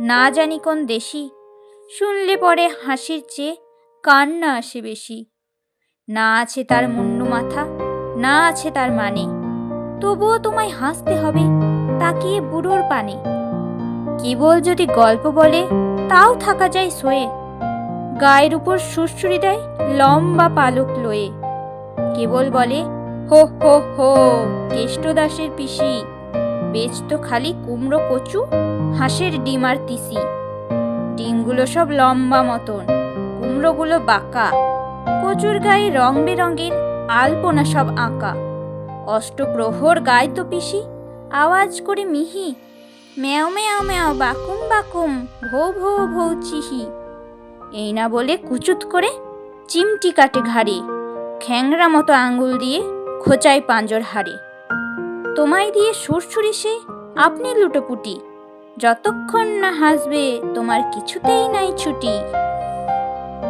না জানি কোন দেশি। শুনলে পরে হাসির চেয়ে কান্না আসে বেশি। না আছে তার মুন্ডু মাথা, না আছে তার মানে। তবুও তোমায় হাসতে হবে, তাকিয়ে বুড়োর পানে। কেবল যদি গল্প বলে, তাও থাকা যায় সোয়ে। গায়ের উপর সুরসুরি দেয় লম্বা পালক লয়ে। কেবল বলে, হো হো হো কেষ্টদাসের পিসি। বেচ তো খালি কুমড়ো কচু হাঁসের ডিম আর তিসি। ডিমগুলো সব লম্বা মতন, কুমড়োগুলো বাঁকা, কচুর গায়ে রং বেরঙের আলপনা সব আঁকা। অষ্টপ্রহর গায় তো পিসি, আওয়াজ করে মিহি, ম্যাও ম্যাও ম্যাও, বাকুম বাকুম, ভৌ ভৌ ভৌ, চিহি। এই না বলে কুচুত করে চিমটি কাটে ঘাড়ে, খ্যাংরা মতো আঙ্গুল দিয়ে খোঁচায় পাঞ্জর হাড়ে। তোমায় দিয়ে সুরসুরি সে, আপনি লুটোপুটি। যতক্ষণ না হাসবে তোমার কিছুতেই নাই ছুটি।